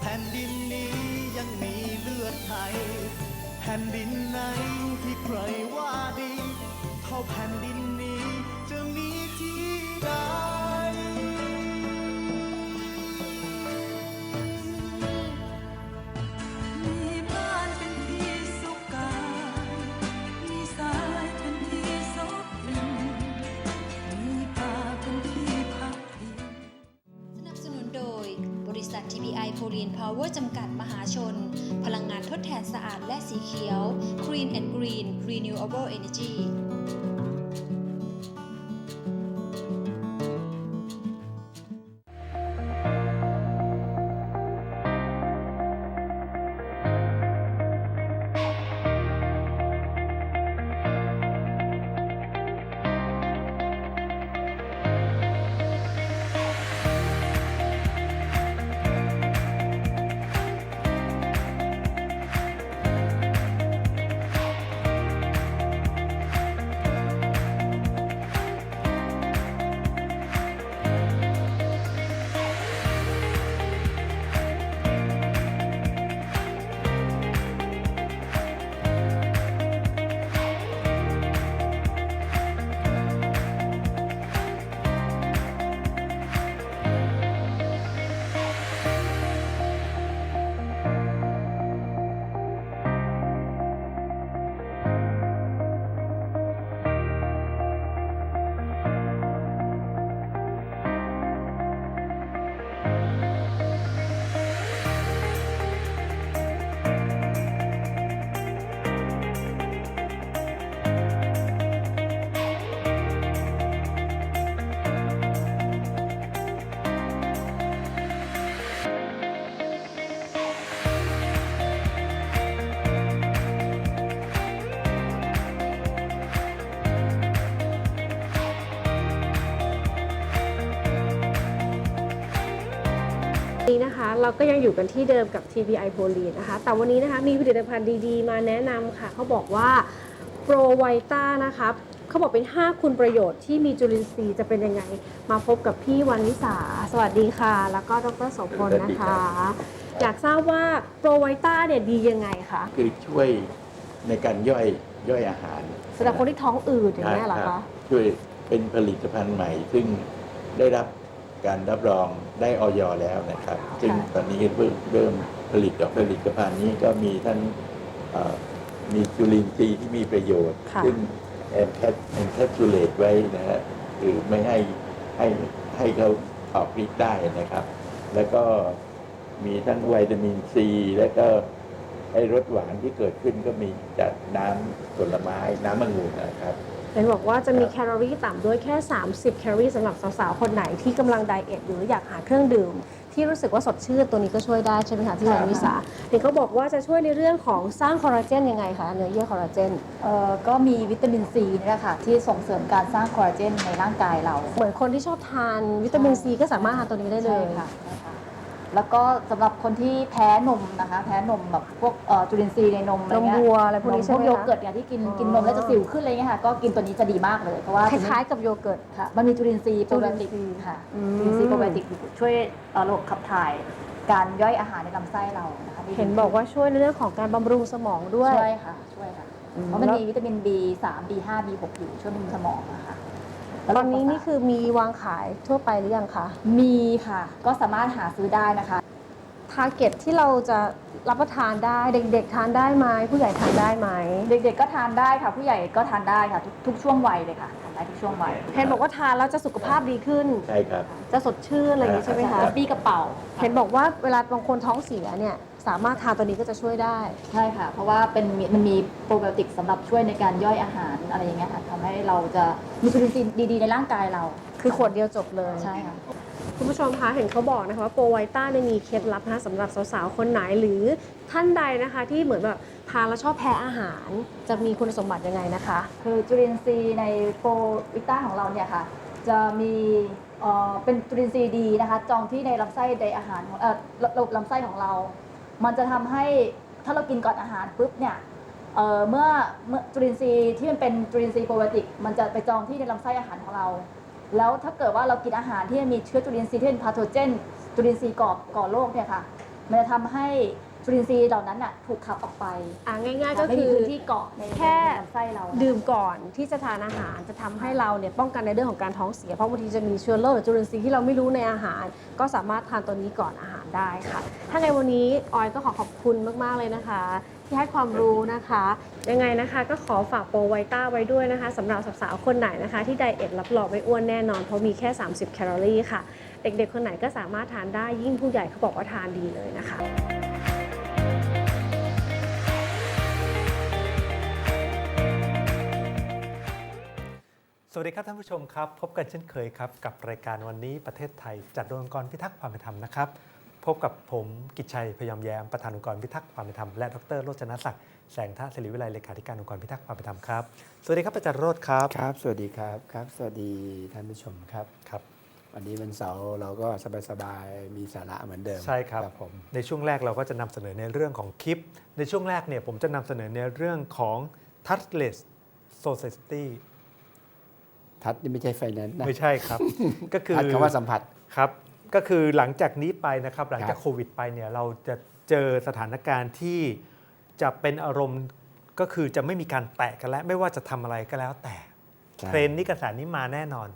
แผ่นดินนี้ยังมีเลือดไทย แผ่นดินไหนที่ใครว่าดี เท่าแผ่นดินนี้ ษัท TPI โพลีนพาวเวอร์จำกัดมหาชน พลังงานทดแทนสะอาดและสีเขียว Green and Green Renewable Energy นนี้นะคะ เราก็ยังอยู่กันที่เดิมกับ TPI โพลีนะคะ แต่วันนี้นะคะมีผลิตภัณฑ์ดีๆ มาแนะนำค่ะ เขาบอกว่าโปรไวต้านะคะเขาบอกเป็น 5 คุณประโยชน์ที่มีจุลินทรีย์จะเป็นยังไง มาพบกับพี่วันวิสา สวัสดีค่ะ แล้วก็ดรโสพลสวัสดีนะครัคะบอยากทราบว่าโปรไวต้าเนี่ยดียังไงคะ คือช่วยในการย่อยย่อยอาหารสำหรับคนที่ท้องอืดอย่างนี้ยเหรอรัคะบช่วยเป็นผลิตภัณฑ์ใหม่ซึ่งได้รับ การรับรองได้ออยแล้วนะครับ ซึ่งตอนนี้เริ่มเริ่มผลิตออกผลิตภัณฑ์นี้ก็มีทั้งเอ่อมีจุลินทรีย์ที่มีประโยชน์ค่ะซึ่งแอนแคปแอนแคปซูลเลตไว้นะฮะหรือไม่ให้ให้ให้เขาออกฤทธิ์ได้นะครับ แล้วก็มีทั้งวิตามินซี แล้วก็ไอ้รสหวานที่เกิดขึ้นก็มีจากน้ำผลไม้น้ำมะงุ่นนะครับ เห็นบอกว่าจะมีครับแคลอรี่ต่ำด้วยแค่ 30 แคลอรี่สำหรับสาวๆ คนไหนที่กำลังไดเอทหรืออยากหาเครื่องดื่ม ที่รู้สึกว่าสดชื่นตัวนี้ก็ช่วยได้ใช่ไหมคะที่วันวิสาเห็นเขาบอกว่าจะช่วยในเรื่องของสร้างคอลลาเจนยังไงคะเนื้อเยื่อคอลลาเจน เอ่อก็มีวิตามินซีนี่แหละค่ะที่ส่งเสริมการสร้างคอลลาเจนในร่างกายเราเหมือนคนที่ชอบทานวิตามินซีก็สามารถทานตัวนี้ได้เลใช่ย ค่ะใช่ค่ะ แล้วก็สำหรับคนที่แพ้นมนะคะ แพ้นมแบบพวกเอ่อจุลินทรีย์ในนมอะไรนมเงี้ยวัวอะไรพวกนี้นมใช่ไหมพวกโยคะเกิร์ตเนี่ยที่กินอ๋อ กินนมแล้วจะสิวขึ้นอะไรเงี้ยค่ะก็กินตัวนี้จะดีมากเลยเพราะว่าคล้ายๆกับโยเกิร์ต ค่ะมันมีจุลินทรีย์โปรไบโอติกจุลินทรีย์ค่ะอืม จุลินทรีย์โปรไบโอติกช่วยเอ่อระบบขับถ่าย การย่อยอาหารในลำไส้เรานะคะได้ดีเห็นบอกว่าช่วยในเรื่องของการบำรุงสมองด้วย ช่วยค่ะช่วยค่ะอืมเพราะมันมีวิตามิน B3 B5 B6 อยู่ช่วยบำรุงสมองนะคะ แล้วตอนนี้นี่คือมีวางขายทั่วไปหรือยังคะมีค่ะ ก็สามารถหาซื้อได้นะคะ ทาร์เก็ตที่เราจะรับประทานได้เด็ก ๆ ทานได้ไหมผู้ใหญ่ทานได้ไหมเด็กๆก็ทานได้ค่ะ ผู้ใหญ่ก็ทานได้ค่ะ ทุกทุกช่วงวัยเลยค่ะทานได้ทุกช่วงวัยเห็นบอกว่าทานแล้วจะสุขภาพดีขึ้น ใช่ครับ จะสดชื่นอะไรอย่างนี้ใช่ไหมคะปีกระเป๋า เห็นบอกว่าเวลาบางคนท้องเสียเนี่ย สามารถทานตัวนี้ก็จะช่วยได้ ใช่ค่ะ เพราะว่าเป็นมีมันมีโปรไบโอติกสำหรับช่วยในการย่อยอาหารอะไรอย่างเงี้ยค่ะทำให้เราจะมีจุลินทรีย์ดีๆ ในร่างกายเรา คือขวดเดียวจบเลย ใช่ค่ะ คุณผู้ชมคะเห็นเขาบอกนะคะว่าโปรไวต้าเนี่ยมีเคล็ดลับนะคะสำหรับสาวๆ คนไหนหรือท่านใดนะคะที่เหมือนแบบทานแล้วชอบแพ้อาหาร จะมีคุณสมบัติยังไงนะคะ คือจุลินทรีย์ในโปรวิต้าของเราเนี่ยค่ะ จะมีเอ่อเป็นจุลินทรีย์ดีนะคะ จองที่ในลำไส้ในอาหารของเอ่อระระบบลำไส้ของเรา มันจะทำให้ถ้าเรากินก่อนอาหารปุ๊บเนี่ยเเมื่อเมื่อจุลินทรีย์ที่มันเป็นจุลินทรีย์โปรไบโอติกมันจะไปจองที่ในลำไส้อาหารของเรา แล้วถ้าเกิดว่าเรากินอาหารที่มีเชื้อจุลินทรีย์ที่เป็นพาโทเจนจุลินทรีย์ก่อก่อโรคเนี่ยค่ะมันจะทำให้ จุลินทรีย์เหล่านั้นน่ะถูกขับออกไปอะง่าย ๆ ก็ไม่คืมีอพื้นที่เกาะในแค่ในลำไส้เรานะดื่มก่อนที่จะทานอาหารจะทำให้เราเนี่ยป้องกันในเรื่องของการท้องเสียเพราะบางทีจะมีเชื้อโรคหรือจุลินทรีย์ที่เราไม่รู้ในอาหาร ก็สามารถทานตัวนี้ก่อนอาหารได้ค่ะ ถ้าในวันนี้ออยก็ขอขอบคุณมากๆเลยนะคะ ที่ให้ความรู้นะคะ ยังไงนะคะก็ขอฝากโปรไวต้าไว้ด้วยนะคะสำหรับสาวๆคนไหนนะคะ ที่ไดเอทรับรองไม่อ้วนแน่นอนเพราะมีแค่ 30 แคลอรี่ค่ะ เด็กๆคนไหนก็สามารถทานได้ยิ่งผู้ใหญ่เขาบอกว่าทานดีเลยนะคะ สวัสดีครับท่านผู้ชมครับ พบกันเช่นเคยครับ กับรายการวันนี้ประเทศไทย จัดโดยองค์กรพิทักษ์ความเป็นธรรมนะครับ พบกับผมกิจชัยพยอมแย้มประธานองค์กรพิทักษ์ความเป็นธรรมและดรโรจนศักดิ์แสงท่าศิริวิไลเลขาธิการองค์กรพิทักษ์ความเป็นธรรมครับสวัสดีครับอาจารย์โรจน์ครับครับ สวัสดีครับครับ สวัสดีท่านผู้ชมครับครับ วันนี้วันเสาร์เราก็สบายๆมีสาระเหมือนเดิมใช่ครับผมในช่วงแรกเราก็จะนำเสนอในเรื่องของคลิป ในช่วงแรกเนี่ยผมจะนำเสนอในเรื่องของ touchless society ทัดนี่ไม่ใช่ไฟแนนซ์นะไม่ใช่ครับ ก็คือทัดคำว่าสัมผัสครับก็คือหลังจากนี้ไปนะครับหลังจากครับโควิดไปเนี่ยเราจะเจอสถานการณ์ที่จะเป็นอารมณ์ก็คือจะไม่มีการแตะกันแล้ว ไม่ว่าจะทำอะไรก็แล้วแต่ใช่เทรนด์นี้กระแสนี้มาแน่นอน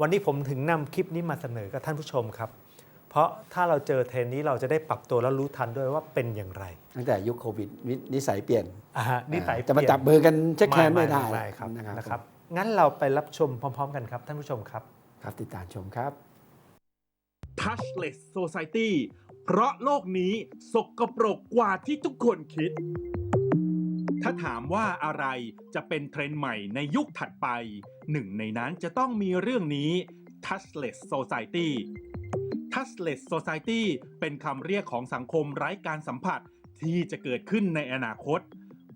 วันนี้ผมถึงนำคลิปนี้มาเสนอกับท่านผู้ชมครับ เพราะถ้าเราเจอเทรนด์นี้เราจะได้ปรับตัวและรู้ทันด้วยว่าเป็นอย่างไร ตั้งแต่ยุคโควิดนินิสัยเปลี่ยนอ่าฮะนิสัยจะมาเปลี่ยนจับมือกันเช็คแฮนด์ไม่ได้ไม่ครับนะครับนะครับ งั้นเราไปรับชมพร้อม ๆ กันครับ ท่านผู้ชมครับ ครับติดตามชมครับ Touchless Society เพราะโลกนี้สกปรกกว่าที่ทุกคนคิด ถ้าถามว่าอะไรจะเป็นเทรนด์ใหม่ในยุคถัดไป หนึ่งในนั้นจะต้องมีเรื่องนี้ Touchless Society Touchless Society เป็นคำเรียกของสังคมไร้การสัมผัสที่จะเกิดขึ้นในอนาคต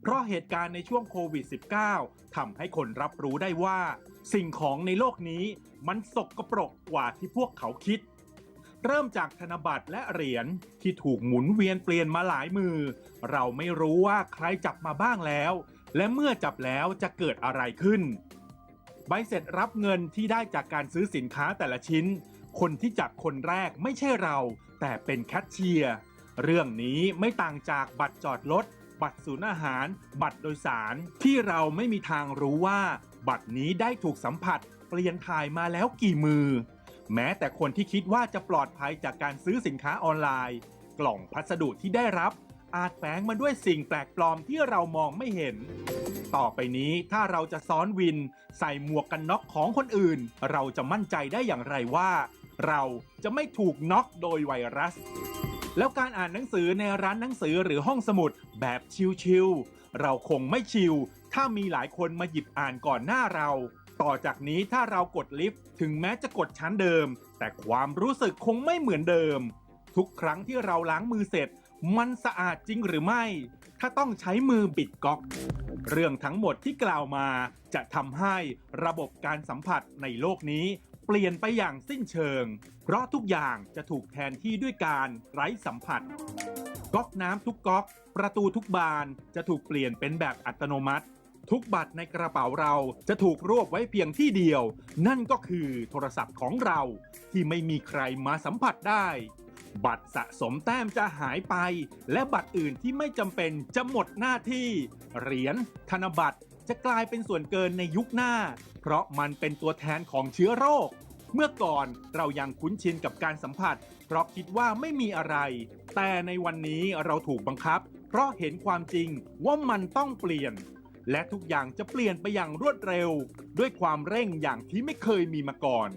เพราะเหตุการณ์ในช่วงโควิด -19 ทำให้คนรับรู้ได้ว่า สิ่งของในโลกนี้มันสกปรกกว่าที่พวกเขาคิด เริ่มจากธนบัตรและเหรียญที่ถูกหมุนเวียนเปลี่ยนมาหลายมือ เราไม่รู้ว่าใครจับมาบ้างแล้ว และเมื่อจับแล้วจะเกิดอะไรขึ้น ใบเสร็จรับเงินที่ได้จากการซื้อสินค้าแต่ละชิ้น คนที่จับคนแรกไม่ใช่เรา แต่เป็นแคชเชียร์เรื่องนี้ไม่ต่างจากบัตรจอดรถ บัตรศูนย์อาหาร บัตรโดยสาร ที่เราไม่มีทางรู้ว่า บัตรนี้ได้ถูกสัมผัส เปลี่ยนถ่ายมาแล้วกี่มือ แม้แต่คนที่คิดว่าจะปลอดภัยจากการซื้อสินค้าออนไลน์ กล่องพัสดุที่ได้รับ อาจแฝงมาด้วยสิ่งแปลกปลอมที่เรามองไม่เห็นต่อไปนี้ถ้าเราจะซ้อนวิน ใส่หมวกกันน็อกของคนอื่น เราจะมั่นใจได้อย่างไรว่า เราจะไม่ถูกน็อกโดยไวรัส แล้วการอ่านหนังสือในร้านหนังสือหรือห้องสมุดแบบชิลๆเราคงไม่ชิลถ้ามีหลายคนมาหยิบอ่านก่อนหน้าเรา ต่อจากนี้ถ้าเรากดลิฟต์ถึงแม้จะกดชั้นเดิม แต่ความรู้สึกคงไม่เหมือนเดิม ทุกครั้งที่เราล้างมือเสร็จ มันสะอาดจริงหรือไม่ ถ้าต้องใช้มือปิดก๊อก เรื่องทั้งหมดที่กล่าวมาจะทำให้ระบบการสัมผัสในโลกนี้ เปลี่ยนไปอย่างสิ้นเชิง เพราะทุกอย่างจะถูกแทนที่ด้วยการไร้สัมผัส ก๊อกน้ำทุกก๊อก ประตูทุกบานจะถูกเปลี่ยนเป็นแบบอัตโนมัติ ทุกบัตรในกระเป๋าเราจะถูกรวบไว้เพียงที่เดียว นั่นก็คือโทรศัพท์ของเราที่ไม่มีใครมาสัมผัสได้ บัตรสะสมแต้มจะหายไป และบัตรอื่นที่ไม่จำเป็นจะหมดหน้าที่ เหรียญธนบัตร จะกลายเป็นส่วนเกินในยุคหน้า เพราะมันเป็นตัวแทนของเชื้อโรค เมื่อก่อนเรายังคุ้นชินกับการสัมผัส เพราะคิดว่าไม่มีอะไร แต่ในวันนี้เราถูกบังคับ เพราะเห็นความจริงว่ามันต้องเปลี่ยน และทุกอย่างจะเปลี่ยนไปอย่างรวดเร็ว ด้วยความเร่งอย่างที่ไม่เคยมีมาก่อน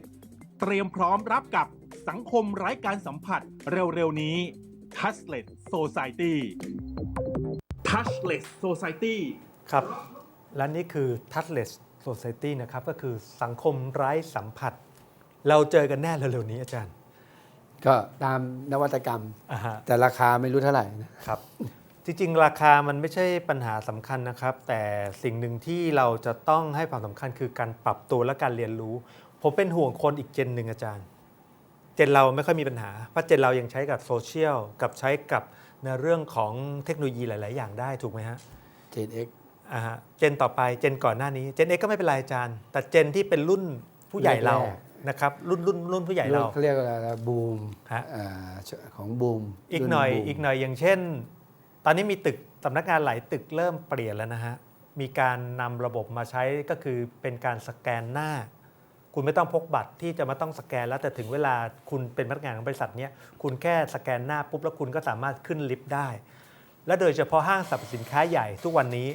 เตรียมพร้อมรับกับสังคมไร้การสัมผัสเร็วๆนี้ Touchless Society Touchless Society ครับ และนี่คือ touchless society นะครับก็คือสังคมไร้สัมผัส เราเจอกันแน่เร็วๆนี้อาจารย์ ก็ตามนวัตกรรม อ่าฮะ แต่ราคาไม่รู้เท่าไหร่นะ ครับ จริงๆ ราคามันไม่ใช่ปัญหาสำคัญนะครับ แต่สิ่งหนึ่งที่เราจะต้องให้ความสำคัญคือการปรับตัวและการเรียนรู้ ผมเป็นห่วงคนอีกเจนหนึ่งอาจารย์ เจนเราไม่ค่อยมีปัญหา เพราะเจนเรายังใช้กับโซเชียลกับใช้กับในเรื่องของเทคโนโลยีหลาย ๆ อย่างได้ถูกไหมฮะ JX อ่าฮะ เจนต่อไปเจนก่อนหน้านี้เจนเอ็กก็ไม่เป็นไรอาจารย์ แต่เจนที่เป็นรุ่นผู้ใหญ่เราแกๆนะครับรุ่นรุ่นรุ่นผู้ใหญ่เรา เขาเรียกว่าบูมฮะ อ่าของบูมอีกหน่อยรุ่บูมอีกหน่อยอย่างเช่น ตอนนี้มีตึกสำนักงานหลายตึกเริ่มเปลี่ยนแล้วนะฮะ มีการนำระบบมาใช้ก็คือเป็นการสแกนหน้า คุณไม่ต้องพกบัตรที่จะมาต้องสแกนแล้วแต่ถึงเวลาคุณเป็นพนักงานของบริษัทเนี้ยคุณแค่สแกนหน้าปุ๊บแล้วคุณก็สามารถขึ้นลิฟต์ได้ และโดยเฉพาะห้างสรรพสินค้าใหญ่ทุกวันนี้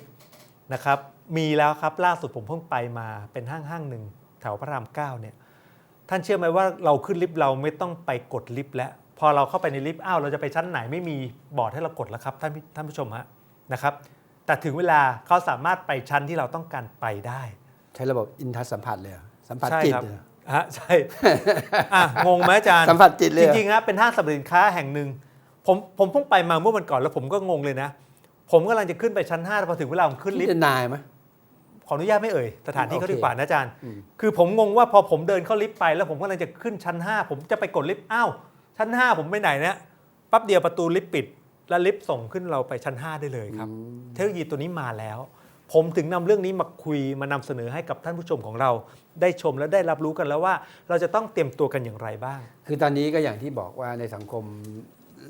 นะครับมีแล้วครับล่าสุดผมเพิ่งไปมาเป็นห้างห้างหนึ่งแถวพระรามเก้าเนี่ยท่านเชื่อไหมว่าเราขึ้นลิฟต์เราไม่ต้องไปกดลิฟต์แล้ว พอเราเข้าไปในลิฟต์อ้าวเราจะไปชั้นไหนไม่มีบอร์ดให้เรากดแล้วครับท่านผู้ท่านผู้ชมฮะนะครับแต่ถึงเวลาเขาสามารถไปชั้นที่เราต้องการไปได้ ใช้ระบบอินทัศสัมผัสเลยเหรอสัมผัสใช่จิตครับเหรอฮะใช่อะงงไหมอาจารย์สัมผัสจิตเลยจเหรอริงๆนะเป็นห้างสรรพสินค้าแห่งหนึ่งผมผมเพิ่งไปมาเมื่อวันก่อนแล้วผมก็งงเลยนะ ผมกำลังจะขึ้นไปชั้น5แต่พอถึงเวลาผมขึ้นลิฟต์จะนายไหมขออนุญาตไม่เอ่ยสถานที่เขาโอเคดีกว่านะอาจารย์อืมคือผมงงว่าพอผมเดินเข้าลิฟต์ไป แล้วผมกำลังจะขึ้นชั้น 5 ผมจะไปกดลิฟต์อ้าวชั้น 5 ผมไปไหนเนี่ยปั๊บเดียวประตูลิฟต์ปิด แล้วลิฟต์ส่งขึ้นเราไปชั้น 5 ได้เลยครับ เทคโนโลยีตัวนี้มาแล้ว ผมถึงนำเรื่องนี้มาคุยมานำเสนอให้กับท่านผู้ชมของเรา ได้ชมและได้รับรู้กันแล้วว่า เราจะต้องเตรียมตัวกันอย่างไรบ้าง คือตอนนี้ก็อย่างที่บอกว่าในสังคม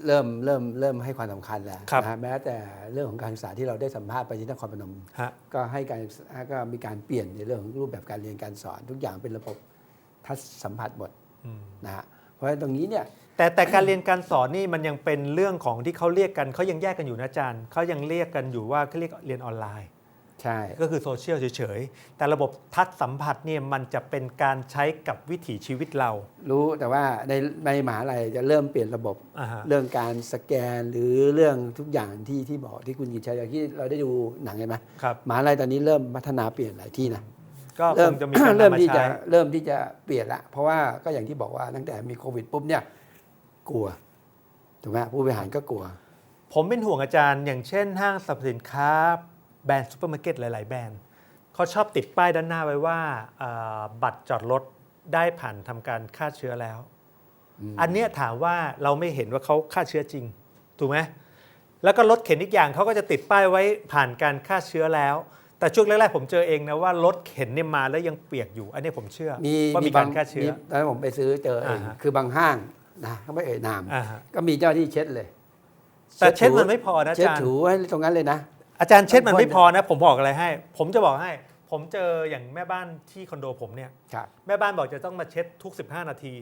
เริ่มเริ่มเริ่มให้ความสำคัญแล้วครับนะฮะแม้แต่เรื่องของการศึกษาที่เราได้สัมภาษณ์ไปที่นครพนมฮะก็ให้การศึกษาก็มีการเปลี่ยนในเรื่องของรูปแบบการเรียนการสอน ทุกอย่างเป็นระบบทัศสัมผัสหมดอืมนะฮะเพราะฉะนั้นตรงนี้เนี่ยแต่แต่การเรียนการสอนนี่มันยังเป็นเรื่องของที่เขาเรียกกันเขายังแยกกันอยู่นะอาจารย์เขายังเรียกกันอยู่ว่าเขาเรียกเรียนออนไลน์ ใช่ ก็คือโซเชียลเฉยๆ แต่ระบบทัศน์สัมผัสเนี่ยมันจะเป็นการใช้กับวิถีชีวิตเรา รู้แต่ว่าในในมหาลัยจะเริ่มเปลี่ยนระบบ อ่าฮะ เรื่องการสแกนหรือเรื่องทุกอย่างที่ที่บอกที่คุณกิจชัยอย่างที่เราได้ดูหนังเห็นไหมครับ มหาลัยตอนนี้เริ่มพัฒนาเปลี่ยนหลายที่นะ ก็คเริ่ม งจะมีการ เริ่มนำมาที่จะใช้ เริ่มที่จะเปลี่ยนละเพราะว่าก็อย่างที่บอกว่าตั้งแต่มีโควิดปุ๊บเนี่ยกลัวถูกไหมผู้บริหารก็กลัว ผมเป็นห่วงอาจารย์ อย่างเช่นห้างสรรพสินค้า แบรนด์ซูเปอร์มาร์เก็ตหลาย ๆ แบรนด์เขาชอบติดป้ายด้านหน้าไว้ว่าเอ่อบัตรจอดรถได้ผ่านทำการฆ่าเชื้อแล้ว อันเนี้ยถามว่าเราไม่เห็นว่าเขาฆ่าเชื้อจริง ถูกไหมแล้วก็รถเข็นอีกอย่างเขาก็จะติดป้ายไว้ผ่านการฆ่าเชื้อแล้ว แต่ช่วงแรกๆผมเจอเองนะว่ารถเข็นเนี่ยมาแล้วยังเปียกอยู่ อันนี้ผมเชื่อมีว่ามีการฆ่าเชื้อมีตอนนั้นผมไปซื้อเจอเองอ่าฮะคือบางห้างนะเขาไม่เอ่ยนามอ่าฮะก็มีเจ้าที่เช็ดเลย แต่เช็ดมันไม่พอนะอาเช็ดจารย์ถูให้ตรงนั้นเลยนะ อาจารย์เช็ดมันไม่พอนะ ผมบอกอะไรให้ ผมจะบอกให้ ผมเจออย่างแม่บ้านที่คอนโดผมเนี่ยครับแม่บ้านบอกจะต้องมาเช็ดทุก 15 นาที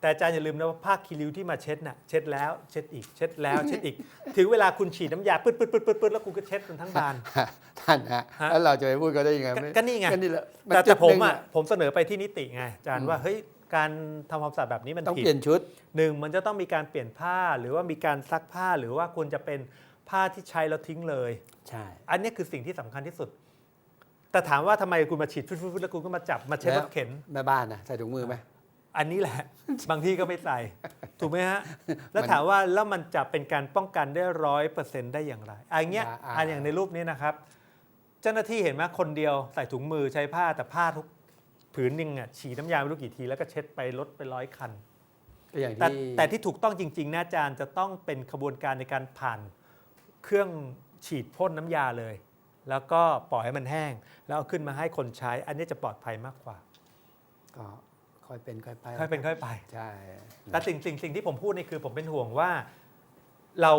แต่อาจารย์อย่าลืมนะว่าผ้าคีริ้วที่มาเช็ดน่ะเช็ดแล้วเช็ดอีกเช็ดแล้วเช็ดอีก ถึงเวลาคุณฉีดน้ำยาปื๊ดปื๊ดปื๊ดปื๊ดปื๊ดแล้วคุณก็เช็ดมันทั้งบานท่านฮะฮะแล้วเราจะไปพูดก็ได้ยังไงก็ม่ก็นี่ไงก็นี่แหละนแต่จุแต่ดผมหนึ่งอะผมเสนอไปที่นิติไงอาจารย์ว่าเฮ้ยการทำความสะอาดแบบนี้มันต้องผิดเปลี่ยนชุดหนึ่งมันจะต้องมีการเปลี่ยนผ้าหรือว่ามีการซักผ้าหรือว่าควรจะเป็น ผ้าที่ใช้แล้วทิ้งเลย ใช่ อันนี้คือสิ่งที่สำคัญที่สุด แต่ถามว่าทำไมคุณมาฉีดฟุดๆๆแล้วคุณก็มาจับมาเช็ดรถเข็นแม่บ้านนะใส่ถุงมือไหมอันนี้แหละ บางที่ก็ไม่ใส่ ถูกไหมฮะ แล้วมันถามว่าแล้วมันจะเป็นการป้องกันได้ร้อยเปอร์เซ็นต์ได้อย่างไรอันเงี้ยอ่าอ่าอันอย่างในรูปนี้นะครับ เจ้าหน้าที่เห็นไหมคนเดียวใส่ถุงมือใช้ผ้าแต่ผ้าทุกผืนหนึงอะฉีดน้ำยาไม่รู้กี่ทีแล้วก็เช็ดไปรถไปร้อยคันก็อย่างแต่ที่แต่ที่ถูกต้องจริง ๆ นะอาจารย์จะต้องเป็นขบวนการในการผ่าน เครื่องฉีดพ่นน้ำยาเลย แล้วก็ปล่อยให้มันแห้ง แล้วเอาขึ้นมาให้คนใช้ อันนี้จะปลอดภัยมากกว่า ก็ค่อยเป็นค่อยไปค่อยเป็นค่อยไป ใช่แต่สิ่งสิ่งสิ่งที่ผมพูดนี่คือผมเป็นห่วงว่าเรา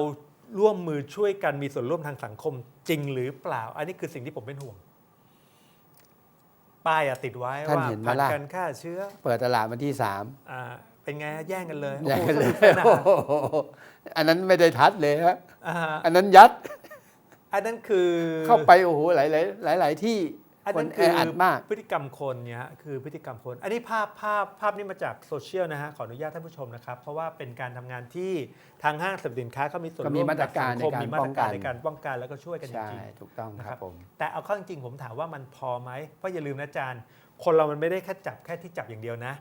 ร่วมมือช่วยกันมีส่วนร่วมทางสังคมจริงหรือเปล่า อันนี้คือสิ่งที่ผมเป็นห่วง ป้ายอะติดไว้ท่านว่าเห็นไหมผ่านล่ะ การฆ่าเชื้อเปิดตลาดวันที่สาม อ่า เป็นไงแย่งกันเลยอย่างนั้นเลยโอ้โหสนุกสนานโอ้โหอันนั้นไม่ได้ทัดเลยฮะอ่าอันนั้นยัดอันนั้นคือเข้าไปโอ้โหหลายหลายหลายหลายๆที่อันคนั้นนแอคืออัดมาก พฤติกรรมคนเนี่ยฮะคือพฤติกรรมคน อันนี้ภาพภาพภาพนี้มาจากโซเชียลนะฮะขออนุญาตท่านผู้ชมนะครับ เพราะว่าเป็นการทำงานที่ทางห้างสรรพสินค้าเขามีส่วนก็ร่มีวมมาตรการบสังคมในการมีมาตรการป้องกัน ในการป้องกันแล้วก็ช่วยกันจใช่ริงถูกต้องๆนะคครัรับบ ผม แต่เอาเข้าจริงๆผมถามว่ามันพอไหมเพราะอย่าลืมนะอาจารย์ คนเรามันไม่ได้แค่จับแค่ที่จับอย่างเดียวนะ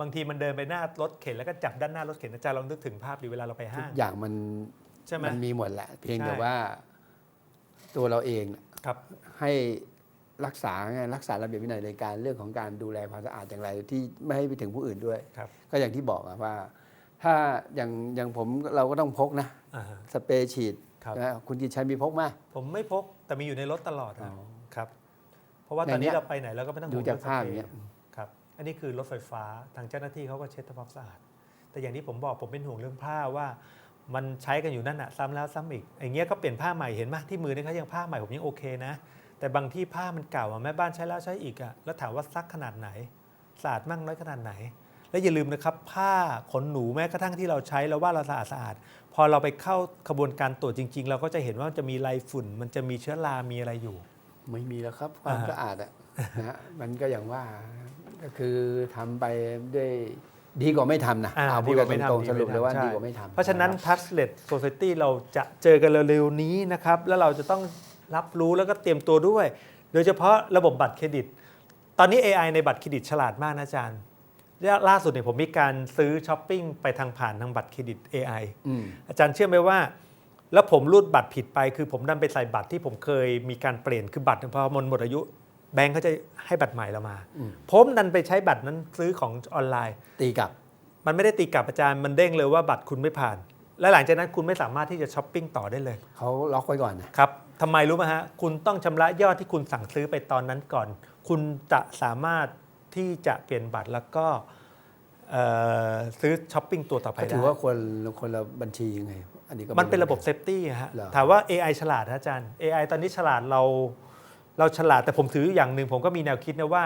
บางทีมันเดินไปหน้ารถเข็นแล้วก็จับด้านหน้ารถเข็นอาจารย์ลองนึกถึงภาพดิเวลาเราไปทุห้ากงอย่างมันใช่ไหมมันมีหมดแหละ เพียงใช่ แต่ว่าตัวเราเองน่ะครับ ให้รักษาไงรักษาระเบียบวินัยในการเรื่องของการดูแลความสะอาดอย่างไรที่ไม่ให้ไปถึงผู้อื่นด้วย ครับ ก็อย่างที่บอกอะว่า ถ้าอย่างอย่างผมเราก็ต้องพกนะอ่าฮะ สเปรย์ฉีดครับ นะคุณกิจชัยมีพกไหม ผมไม่พกแต่มีอยู่ในรถตลอดอ๋นะอครับ เพราะว่าตอนนี้ในเนี้ย เราไปไหนเราก็ไม่ต้องดูห่วงจากเรื่องภาพสอเปรย่างเงี้ยครับ อันนี้คือรถไฟฟ้าทางเจ้าหน้าที่เขาก็เช็ดทำความสะอาด แต่อย่างที่ผมบอกผมเป็นห่วงเรื่องผ้าว่า มันใช้กันอยู่นั่นอะซ้ำแล้วซ้ำอีกอย่างเงี้ยก็เปลี่ยนผ้าใหม่เห็นไหมที่มือนี่เขายังผ้าใหม่ผมยังโอเคนะ แต่บางที่ผ้ามันเก่าอะแม่บ้านใช้แล้วใช้อีกอะแล้วถามว่าซักขนาดไหนสะอาดมั่งน้อยขนาดไหน และอย่าลืมนะครับผ้าขนหนูแม้กระทั่งที่เราใช้แล้วว่าเราสะอาดสะอาดพอเราไปเข้าขบวนการตรวจจริง ๆ เราก็จะเห็นว่ามันจะมีลายฝุ่น มันจะมีเชื้อรามีอะไรอยู่ ไม่มีแล้วครับความอ่าสะอาดอะนะฮะมันก็อย่างว่า ก็คือทำไปด้วยดีกว่าไม่ทำนะอ่าเอาพูดีดกกัว่านไม่ตรงทำๆสรุปเลยว่าใช่ดีกว่าไม่ทำเพราะฉะนั้นคบ touchless society เราจะเจอกันเร็วๆนี้นะครับ แล้วเราจะต้องรับรู้แล้วก็เตรียมตัวด้วย โดยเฉพาะระบบบัตรเครดิต ตอนนี้ AI ในบัตรเครดิตฉลาดมากนะอาจารย์ล่าสุดเนี่ยผมมีการซื้อช้อปปิ้งไปทางผ่านทางบัตรเครดิต AI อืมอาจารย์เชื่อไหมว่า แล้วผมรูดบัตรผิดไป คือผมดันไปใส่บัตรที่ผมเคยมีการเปลี่ยนคือบัตรพอมันหมดอายุ แบงก์เขาจะให้บัตรใหม่เรามาอืมผมดันไปใช้บัตรนั้นซื้อของออนไลน์ ตีกลับ มันไม่ได้ตีกลับอาจารย์มันเด้งเลยว่าบัตรคุณไม่ผ่าน และหลังจากนั้นคุณไม่สามารถที่จะช้อปปิ้งต่อได้เลยเขาล็อกไว้ก่อนนะครับทำไมรู้ไหมฮะคุณต้องชำระยอดที่คุณสั่งซื้อไปตอนนั้นก่อน คุณจะสามารถที่จะเปลี่ยนบัตรแล้วก็เอ่อซื้อช้อปปิ้งตัวต่อไปเขาได้ถือว่าคนคนละบัญชียังไง อันนี้ก็ไมันเป็นระบบเซฟตี้ฮะเหรอถามว่า AI ฉลาดนะอาจารย์ AI ตอนนี้ฉลาดเรา เราฉลาดแต่ผมถืออย่างหนึ่งผมก็มีแนวคิดนะว่า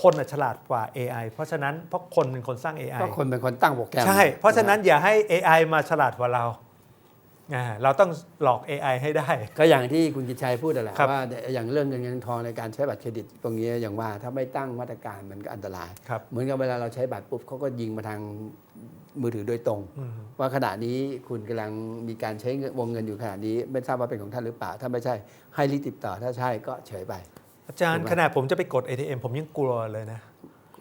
คนน่ะฉลาดกว่า AI เพราะฉะนั้นเพราะคนเป็นคนสร้าง AI ก็คนเป็นคนตั้งโปรแกรมใช่ เพราะฉะนั้นอย่าให้ AI มาฉลาดกว่าเราอ่า เราต้องหลอก AI ให้ได้ ก็อย่างที่คุณกิจชัยพูดนั่นแหละครับว่าอย่างเรื่องเงินเงินทองในการใช้บัตรเครดิต ตรงนี้อย่างว่าถ้าไม่ตั้งมาตรการมันก็อันตรายครับเหมือนกับเวลาเราใช้บัตรปุ๊บเขาก็ยิงมาทางมือถือโดยตรงอืมว่าขณะนี้คุณกำลังมีการใช้เงินวงเงินอยู่ขณะนี้ ไม่ทราบว่าเป็นของท่านหรือเปล่า ถ้าไม่ใช่ให้รีบติดต่อถ้าใช่ก็เฉยไป อาจารย์ถูกไหมขนาดผมจะไปกด ATM ผมยังกลัวเลยนะ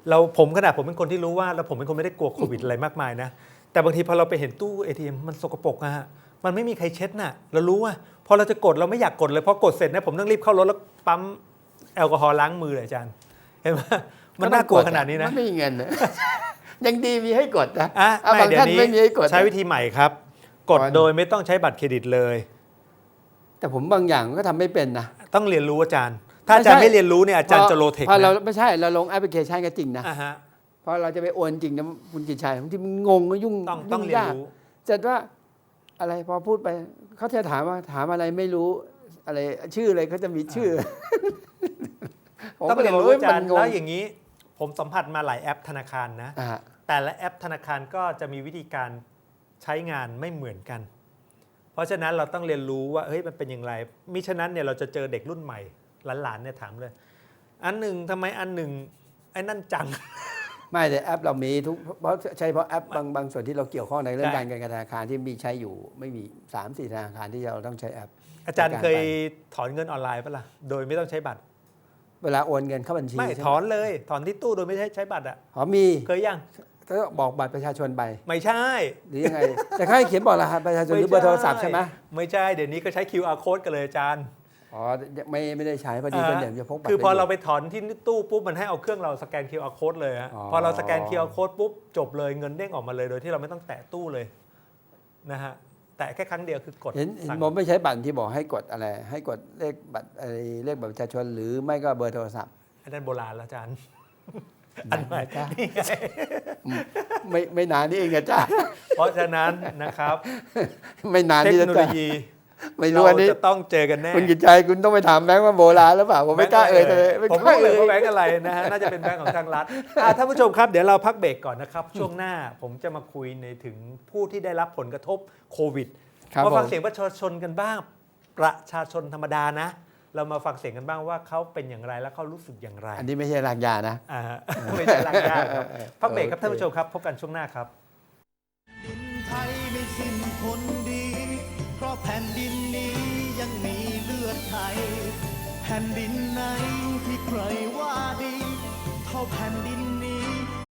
เราผมขนาดผมเป็นคนที่รู้ว่าแล้วผมเป็นคนไม่ได้กลัวโควิดอะไรมากมายนะแต่บางทีพอเราไปเห็นตู้ ATM มันสกปรกอะฮะ มันไม่มีใครเช็ดน่ะ เรารู้ว่า พอเราจะกดเราไม่อยากกดเลยพอกดเสร็จนะผมต้องรีบเข้ารถแล้วปั๊มแอลกอฮอล์ล้างมือเลยอาจารย์เห็นไหมมันน่ากลัวขนาดนี้นะมันไม่มีเงินนะยังดีมีให้กดนะอะอะไม่บางเดี๋ยท่านวนี้ไม่มีให้กดใช้วิธีใหม่ครับ กดก่อนโดยไม่ต้องใช้บัตรเครดิตเลย แต่ผมบางอย่างก็ทำไม่เป็นนะต้องเรียนรู้อาจารย์ ถ้าอาจารย์ไม่ใช่ไม่เรียนรู้เนี่ยอาจารย์จะโลเทคพอเรานะไม่ใช่เราลงแอปพลิเคชันก็จริงนะอ่าฮะพอเราจะไปโอนจริงนะคุณกิจชัยบางทีมันงงก็ยุ่งต้องต้องยุ่เรียนยากรู้เสร็จว่า อะไรพอพูดไปเขาจะถามว่าถามอะไรไม่รู้อะไร ชื่ออะไรเขาจะมีชื่อผมต้องก็ลเรียนรู้ฮ้อาจารย์มันงงแล้วอย่างนี้ ผมสัมผัสมาหลายแอปธนาคารนะอ่าแต่ละแอปธนาคารก็จะมีวิธีการใช้งานไม่เหมือนกัน เพราะฉะนั้นเราต้องเรียนรู้ว่าเฮ้ยมันเป็นอย่างไรมิฉะนั้นเนี่ยเราจะเจอเด็กรุ่นใหม่หลานๆเนี่ยถามเลย อันหนึ่งทำไมอันหนึ่งไอ้นั่นจัง ไม่แต่แอปเรามีทุกเพราะใช่เพราะแอปบางบางส่วนที่เราเกี่ยวข้องในเรื่องใช่การเงินการธนาคารที่มีใช้อยู่ไม่มี3ามสี่ธนาคารที่เราต้องใช้แอป อาจารย์ในการเคยไปถอนเงินออนไลน์ปะล่ะโดยไม่ต้องใช้บัตร เวลาโอนเงินเข้าบัญชีไม่ใช่หถอนเลย ถอนที่ตู้โดยไม่ใช้ใช้บัตรอะอ๋อมีเคยยังก็บอกบัตรประชาชนไปไม่ใช่ หรือยังไงแต่เขาให้เขียนบอกรหัสประชาชนหรือเบอร์โทรศัพท์ใช่ไหมไม่ใช่เดี๋ยวนี้ก็ใช้ QR code กันเลยอาจารย์ อ๋อไม่ไม่ได้ใช้พอดีเป็นอย่างจะพกบัตรคือพอไปยู่เราไปถอนที่ตู้ปุ๊บมันให้เอาเครื่องเราสแกน QR code เลยฮะอ๋อพอเราสแกน QR code ปุ๊บจบเลยเงินเด้งออกมาเลยโดยที่เราไม่ต้องแตะตู้เลยนะฮะแตะแค่ครั้งเดียวคือกดเห็นเห็นสั่งผมไม่ใช้บัตรที่บอกให้กดอะไร ให้กดเลขบัตรอะไรเลขบัตรประชาชนหรือไม่ก็เบอร์โทรศัพท์อันนั้นโบราณแล้วอาจารย์อันใหม่ไหนจ๊ะนี่ไงไม่ไม่นานนี่เองนะจ้าเพราะฉะนั้นนะครับ ไม่นานเทคนี่โนนะโลจ้ายี ไม่รู้เราอันนี้จะต้องเจอกันแน่คุณกิจใจคุณต้องไปถามแบงค์ว่าโบราณหรือเปล่าผมไม่กล้าเอ่ยเลยไม่ผมกล้าไม่รู้เอ่เลยยว่าแบงก์อะไรนะฮะน่าจะเป็นแบงก์ของทางรัฐอะท่านผู้ชมครับเดี๋ยวเราพักเบรกก่อนนะครับ ช่วงหน้าผมจะมาคุยในถึงผู้ที่ได้รับผลกระทบโควิดครับมาผฟังมเสียงประชาชนกันบ้าง ประชาชนธรรมดานะ เรามาฟังเสียงกันบ้างว่าเขาเป็นอย่างไรและเขารู้สึกอย่างไร อันนี้ไม่ใช่รางยานะอ่าฮะไม่ใช่หลักยากครับพักเบรกครับโอเคท่านผู้ชมครับพบกันช่วงหน้าครับดินไทยไม่สิ้นคนดี เพราะแผ่นดิน ผ่นดินไหนที่ใครว่าดี เท่าแผ่นดิน